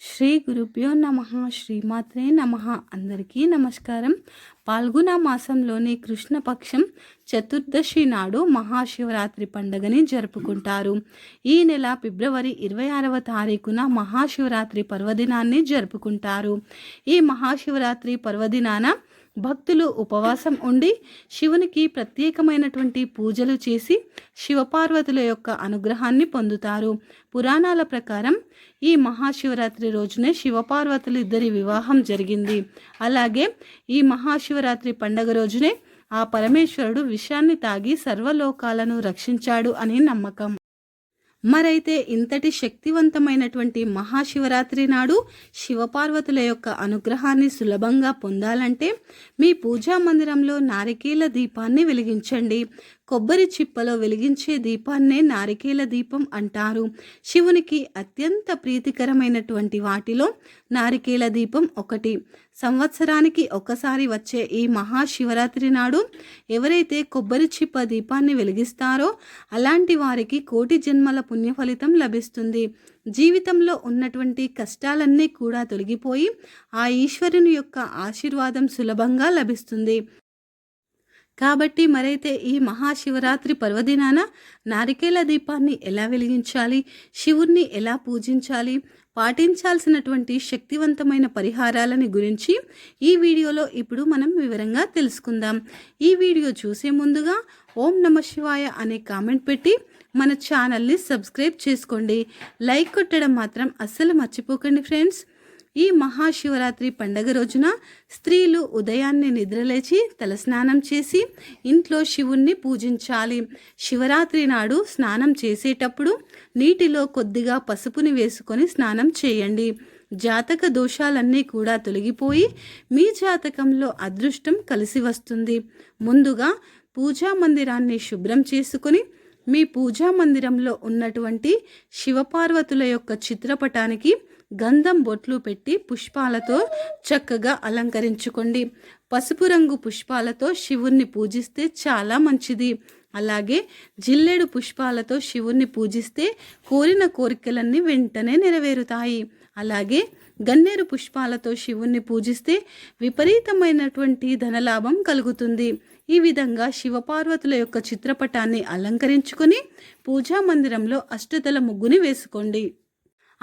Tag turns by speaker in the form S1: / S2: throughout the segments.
S1: శ్రీ గురుభ్యో నమ శ్రీమాత్రే నమ. అందరికీ నమస్కారం. పాల్గొన మాసంలోని కృష్ణపక్షం చతుర్దశి నాడు మహాశివరాత్రి పండుగని జరుపుకుంటారు. ఈ నెల ఫిబ్రవరి ఇరవై ఆరవ తారీఖున మహాశివరాత్రి పర్వదినాన్ని జరుపుకుంటారు. ఈ మహాశివరాత్రి పర్వదినాన భక్తులు ఉపవాసం ఉండి శివునికి ప్రత్యేకమైనటువంటి పూజలు చేసి శివపార్వతుల యొక్క అనుగ్రహాన్ని పొందుతారు. పురాణాల ప్రకారం ఈ మహాశివరాత్రి రోజునే శివపార్వతులు ఇద్దరి వివాహం జరిగింది. అలాగే ఈ మహాశివరాత్రి పండగ రోజునే ఆ పరమేశ్వరుడు విషాన్ని తాగి సర్వలోకాలను రక్షించాడు అని నమ్మకం. మరైతే ఇంతటి శక్తివంతమైనటువంటి మహాశివరాత్రి నాడు శివపార్వతుల యొక్క అనుగ్రహాన్ని సులభంగా పొందాలంటే మీ పూజా మందిరంలో నారికేల దీపాన్ని వెలిగించండి. కొబ్బరి చిప్పలో వెలిగించే దీపాన్నే నారికేల దీపం అంటారు. శివునికి అత్యంత ప్రీతికరమైనటువంటి వాటిలో నారికేల దీపం ఒకటి. సంవత్సరానికి ఒకసారి వచ్చే ఈ మహాశివరాత్రి నాడు ఎవరైతే కొబ్బరి చిప్ప దీపాన్ని వెలిగిస్తారో అలాంటి వారికి కోటి జన్మల పుణ్య ఫలితం లభిస్తుంది. జీవితంలో ఉన్నటువంటి కష్టాలన్నీ కూడా తొలగిపోయి ఆ ఈశ్వరుని యొక్క ఆశీర్వాదం సులభంగా లభిస్తుంది. కాబట్టి మరైతే ఈ మహాశివరాత్రి పర్వదినాన నారికేల దీపాన్ని ఎలా వెలిగించాలి? శివుణ్ణి ఎలా పూజించాలి? పాటించాల్సినటువంటి శక్తివంతమైన పరిహారాలని గురించి ఈ వీడియోలో ఇప్పుడు మనం వివరంగా తెలుసుకుందాం. ఈ వీడియో చూసే ముందుగా ఓం నమ శివాయ అనే కామెంట్ పెట్టి మన ఛానల్ని సబ్స్క్రైబ్ చేసుకోండి. లైక్ కొట్టడం మాత్రం అస్సలు మర్చిపోకండి ఫ్రెండ్స్. ఈ మహాశివరాత్రి పండగ రోజున స్త్రీలు ఉదయాన్నే నిద్రలేచి తలస్నానం చేసి ఇంట్లో శివుణ్ణి పూజించాలి. శివరాత్రి నాడు స్నానం చేసేటప్పుడు నీటిలో కొద్దిగా పసుపుని వేసుకొని స్నానం చేయండి. జాతక దోషాలన్నీ కూడా తొలగిపోయి మీ జాతకంలో అదృష్టం కలిసి వస్తుంది. ముందుగా పూజా మందిరాన్ని శుభ్రం చేసుకొని మీ పూజా మందిరంలో ఉన్నటువంటి శివపార్వతుల యొక్క చిత్రపటానికి గంధం బొట్లు పెట్టి పుష్పాలతో చక్కగా అలంకరించుకోండి. పసుపు రంగు పుష్పాలతో శివుణ్ణి పూజిస్తే చాలా మంచిది. అలాగే జిల్లేడు పుష్పాలతో శివుణ్ణి పూజిస్తే కోరిన కోరికలన్నీ వెంటనే నెరవేరుతాయి. అలాగే గన్నేరు పుష్పాలతో శివుణ్ణి పూజిస్తే విపరీతమైనటువంటి ధనలాభం కలుగుతుంది. ఈ విధంగా శివపార్వతుల యొక్క చిత్రపటాన్ని అలంకరించుకొని పూజా మందిరంలో అష్టదల ముగ్గుని వేసుకోండి.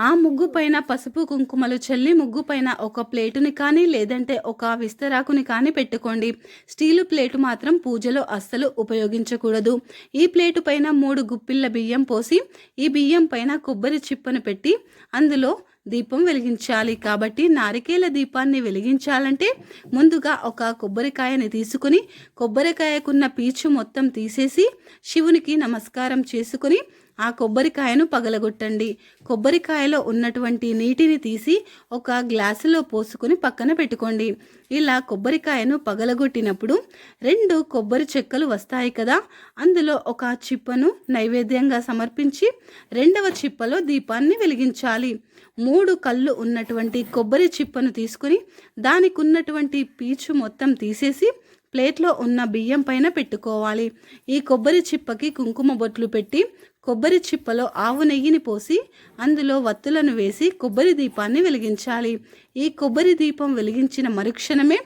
S1: ఆ ముగ్గు పైన పసుపు కుంకుమలు చల్లి ముగ్గు పైన ఒక ప్లేటుని కానీ లేదంటే ఒక విస్తరాకుని కానీ పెట్టుకోండి. స్టీలు ప్లేటు మాత్రం పూజలో అస్సలు ఉపయోగించకూడదు. ఈ ప్లేటు పైన మూడు గుప్పిళ్ళ బియ్యం పోసి ఈ బియ్యం పైన కొబ్బరి చిప్పను పెట్టి అందులో దీపం వెలిగించాలి. కాబట్టి నారికేల దీపాన్ని వెలిగించాలంటే ముందుగా ఒక కొబ్బరికాయని తీసుకుని కొబ్బరికాయకున్న పీచు మొత్తం తీసేసి శివునికి నమస్కారం చేసుకుని ఆ కొబ్బరికాయను పగలగొట్టండి. కొబ్బరికాయలో ఉన్నటువంటి నీటిని తీసి ఒక గ్లాసులో పోసుకుని పక్కన పెట్టుకోండి. ఇలా కొబ్బరికాయను పగలగొట్టినప్పుడు రెండు కొబ్బరి చెక్కలు వస్తాయి కదా అందులో ఒక చిప్పను నైవేద్యంగా సమర్పించి రెండవ చిప్పలో దీపాన్ని వెలిగించాలి. మూడు కళ్ళు ఉన్నటువంటి కొబ్బరి చిప్పను తీసుకుని దానికి ఉన్నటువంటి పీచు మొత్తం తీసేసి ప్లేట్లో ఉన్న బియ్యం పైన పెట్టుకోవాలి. ఈ కొబ్బరి చిప్పకి కుంకుమ బొట్లు పెట్టి కొబ్బరి చిప్పలో ఆవు నెయ్యిని పోసి అందులో వత్తులను వేసి కొబ్బరి దీపాన్ని వెలిగించాలి. ఈ కొబ్బరి దీపం వెలిగించిన మరుక్షణమే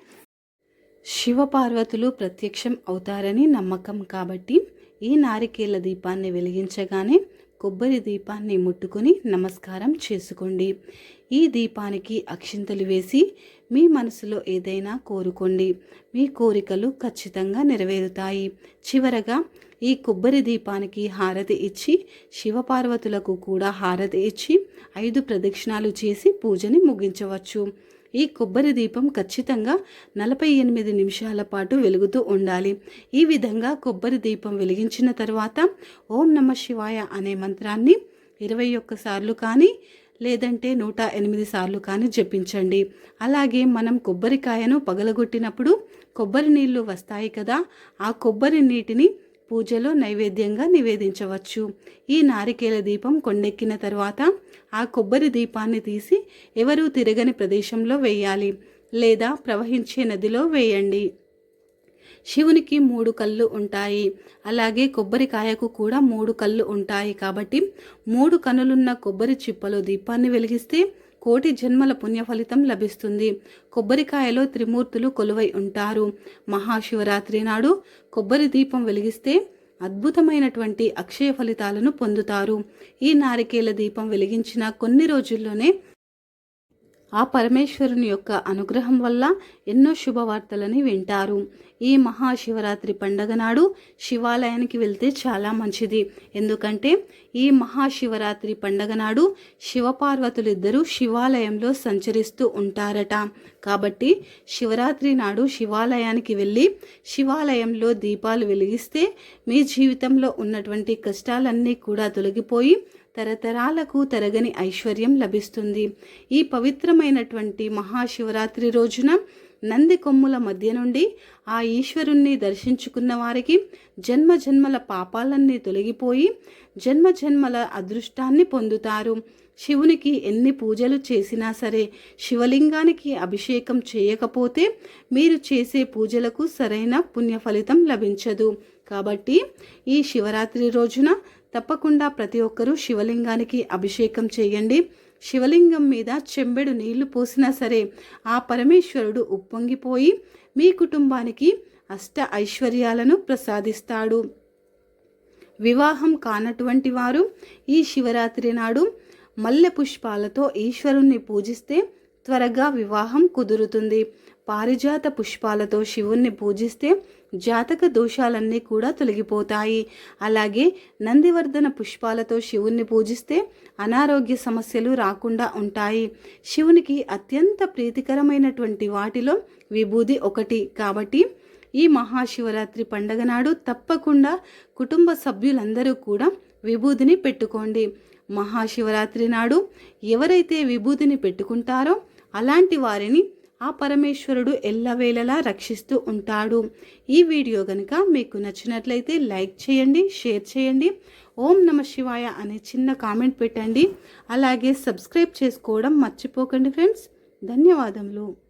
S1: శివపార్వతులు ప్రత్యక్షం అవుతారని నమ్మకం కాబట్టి ఈ నారికేళ్ళ దీపాన్ని వెలిగించగానే కొబ్బరి దీపాన్ని ముట్టుకొని నమస్కారం చేసుకోండి. ఈ దీపానికి అక్షింతలు వేసి మీ మనసులో ఏదైనా కోరుకోండి. మీ కోరికలు ఖచ్చితంగా నెరవేరుతాయి. చివరగా ఈ కొబ్బరి దీపానికి హారతి ఇచ్చి శివపార్వతులకు కూడా హారతి ఇచ్చి ఐదు ప్రదక్షిణాలు చేసి పూజని ముగించవచ్చు. ఈ కొబ్బరి దీపం ఖచ్చితంగా నలభై ఎనిమిది నిమిషాల పాటు వెలుగుతూ ఉండాలి. ఈ విధంగా కొబ్బరి దీపం వెలిగించిన తర్వాత ఓం నమ శివాయ అనే మంత్రాన్ని ఇరవై ఒక్కసార్లు కానీ లేదంటే నూట ఎనిమిది సార్లు కానీ జపించండి. అలాగే మనం కొబ్బరికాయను పగలగొట్టినప్పుడు కొబ్బరి నీళ్ళు వస్తాయి కదా ఆ కొబ్బరి నీటిని పూజలో నైవేద్యంగా నివేదించవచ్చు. ఈ నారికేల దీపం కొండెక్కిన తర్వాత ఆ కొబ్బరి దీపాన్ని తీసి ఎవరూ తిరగని ప్రదేశంలో వేయాలి లేదా ప్రవహించే నదిలో వేయండి. శివునికి మూడు కళ్ళు ఉంటాయి. అలాగే కొబ్బరికాయకు కూడా మూడు కళ్ళు ఉంటాయి కాబట్టి మూడు కనులున్న కొబ్బరి చిప్పలో దీపాన్ని వెలిగిస్తే కోటి జన్మల పుణ్య ఫలితం లభిస్తుంది. కొబ్బరికాయలో త్రిమూర్తులు కొలువై ఉంటారు. మహాశివరాత్రి నాడు కొబ్బరి దీపం వెలిగిస్తే అద్భుతమైనటువంటి అక్షయ ఫలితాలను పొందుతారు. ఈ నారికేల దీపం వెలిగించిన కొన్ని రోజుల్లోనే ఆ పరమేశ్వరుని యొక్క అనుగ్రహం వల్ల ఎన్నో శుభవార్తలని వింటారు. ఈ మహాశివరాత్రి పండగ నాడు శివాలయానికి వెళ్తే చాలా మంచిది. ఎందుకంటే ఈ మహాశివరాత్రి పండగ నాడు శివపార్వతులిద్దరూ శివాలయంలో సంచరిస్తూ ఉంటారట. కాబట్టి శివరాత్రి నాడు శివాలయానికి వెళ్ళి శివాలయంలో దీపాలు వెలిగిస్తే మీ జీవితంలో ఉన్నటువంటి కష్టాలన్నీ కూడా తొలగిపోయి తరతరాలకు తరగని ఐశ్వర్యం లభిస్తుంది. ఈ పవిత్రమైనటువంటి మహాశివరాత్రి రోజున నంది కొమ్ముల మధ్య నుండి ఆ ఈశ్వరుణ్ణి దర్శించుకున్న వారికి జన్మ జన్మల పాపాలన్నీ తొలగిపోయి జన్మ జన్మల అదృష్టాన్ని పొందుతారు. శివునికి ఎన్ని పూజలు చేసినా సరే శివలింగానికి అభిషేకం చేయకపోతే మీరు చేసే పూజలకు సరైన పుణ్య ఫలితం లభించదు. కాబట్టి ఈ శివరాత్రి రోజున తప్పకుండా ప్రతి ఒక్కరూ శివలింగానికి అభిషేకం చేయండి. శివలింగం మీద చెంబెడు నీళ్ళు పోసినా సరే ఆ పరమేశ్వరుడు ఉప్పొంగిపోయి మీ కుటుంబానికి అష్ట ఐశ్వర్యాలను ప్రసాదిస్తాడు. వివాహం కానటువంటి వారు ఈ శివరాత్రి నాడు మల్లె పుష్పాలతో ఈశ్వరుణ్ణి పూజిస్తే త్వరగా వివాహం కుదురుతుంది. పారిజాత పుష్పాలతో శివుణ్ణి పూజిస్తే జాతక దోషాలన్నీ కూడా తొలగిపోతాయి. అలాగే నందివర్ధన పుష్పాలతో శివుణ్ణి పూజిస్తే అనారోగ్య సమస్యలు రాకుండా ఉంటాయి. శివునికి అత్యంత ప్రీతికరమైనటువంటి వాటిలో విభూది ఒకటి. కాబట్టి ఈ మహాశివరాత్రి పండగ నాడు తప్పకుండా కుటుంబ సభ్యులందరూ కూడా విభూదిని పెట్టుకోండి. మహాశివరాత్రి నాడు ఎవరైతే విభూతిని పెట్టుకుంటారో అలాంటి వారిని ఆ పరమేశ్వరుడు ఎల్లవేళలా రక్షిస్తూ ఉంటాడు. ఈ వీడియో కనుక మీకు నచ్చినట్లయితే లైక్ చేయండి షేర్ చేయండి ఓం నమ శివాయ అనే చిన్న కామెంట్ పెట్టండి. అలాగే సబ్స్క్రైబ్ చేసుకోవడం మర్చిపోకండి ఫ్రెండ్స్. ధన్యవాదములు.